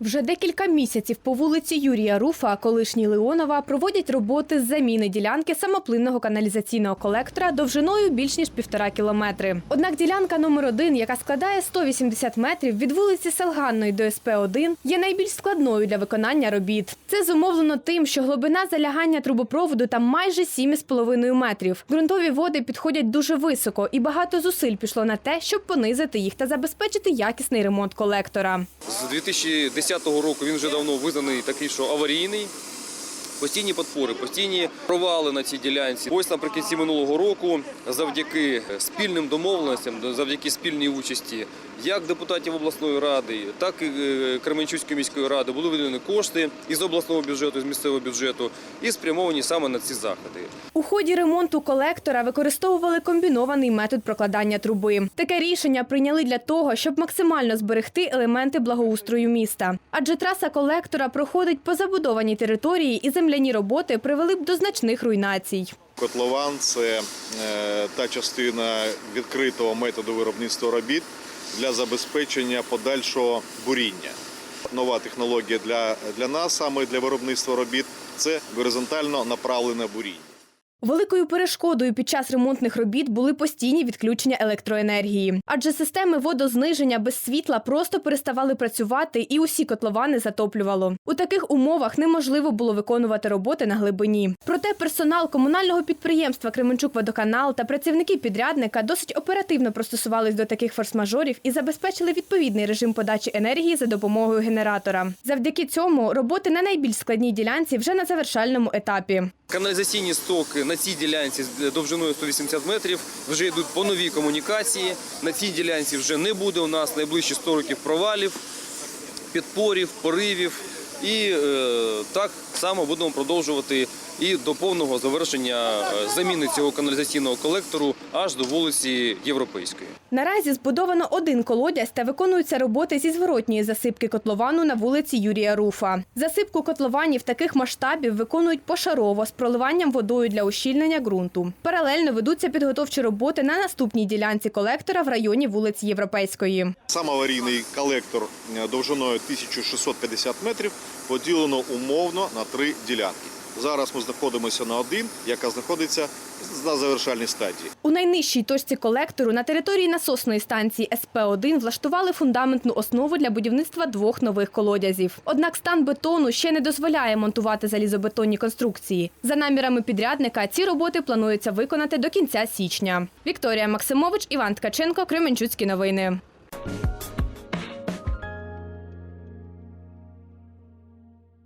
Вже декілька місяців по вулиці Юрія Руфа, колишній Леонова, проводять роботи з заміни ділянки самоплинного каналізаційного колектора довжиною більш ніж півтора кілометри. Однак ділянка номер один, яка складає 180 метрів від вулиці Селганної до СП-1, є найбільш складною для виконання робіт. Це зумовлено тим, що глибина залягання трубопроводу там майже 7,5 метрів. Ґрунтові води підходять дуже високо, і багато зусиль пішло на те, щоб понизити їх та забезпечити якісний ремонт колектора. З 2010 року він вже давно визнаний такий, що аварійний. Постійні подпори, постійні провали на цій ділянці. Ось наприкінці минулого року, завдяки спільним домовленостям, завдяки спільній участі як депутатів обласної ради, так і е, Кременчуцької міської ради були виділені кошти із обласного бюджету, з місцевого бюджету і спрямовані саме на ці заходи. У ході ремонту колектора використовували комбінований метод прокладання труби. Таке рішення прийняли для того, щоб максимально зберегти елементи благоустрою міста. Адже траса колектора проходить по забудованій території, і земляні роботи привели б до значних руйнацій. Котлован це е, та частина відкритого методу виробництва робіт для забезпечення подальшого буріння. Нова технологія для, для нас, саме для виробництва робіт, це горизонтально направлене буріння. Великою перешкодою під час ремонтних робіт були постійні відключення електроенергії, адже системи водозниження без світла просто переставали працювати, і усі котловани затоплювало. У таких умовах неможливо було виконувати роботи на глибині. Проте персонал комунального підприємства Кременчук-Водоканал та працівники підрядника досить оперативно пристосувались до таких форс-мажорів і забезпечили відповідний режим подачі енергії за допомогою генератора. Завдяки цьому роботи на найбільш складній ділянці вже на завершальному етапі. Каналізаційні стоки на цій ділянці довжиною 180 метрів вже йдуть по новій комунікації. На цій ділянці вже не буде у нас найближчі 100 років провалів, підпорів, поривів. І е, так само будемо продовжувати і до повного завершення е, заміни цього каналізаційного колектору аж до вулиці Європейської. Наразі збудовано один колодязь та виконуються роботи зі зворотньої засипки котловану на вулиці Юрія Руфа. Засипку котлованів таких масштабів виконують пошарово з проливанням водою для ущільнення ґрунту. Паралельно ведуться підготовчі роботи на наступній ділянці колектора в районі вулиці Європейської. Сам аварійний колектор е, довжиною 1650 метрів поділено умовно на три ділянки. Зараз ми знаходимося на один, яка знаходиться на завершальній стадії. У найнижчій точці колектору на території насосної станції СП-1 влаштували фундаментну основу для будівництва двох нових колодязів. Однак стан бетону ще не дозволяє монтувати залізобетонні конструкції. За намірами підрядника, ці роботи планується виконати до кінця січня. Вікторія Максимович, Іван Ткаченко, Кременчуцькі новини.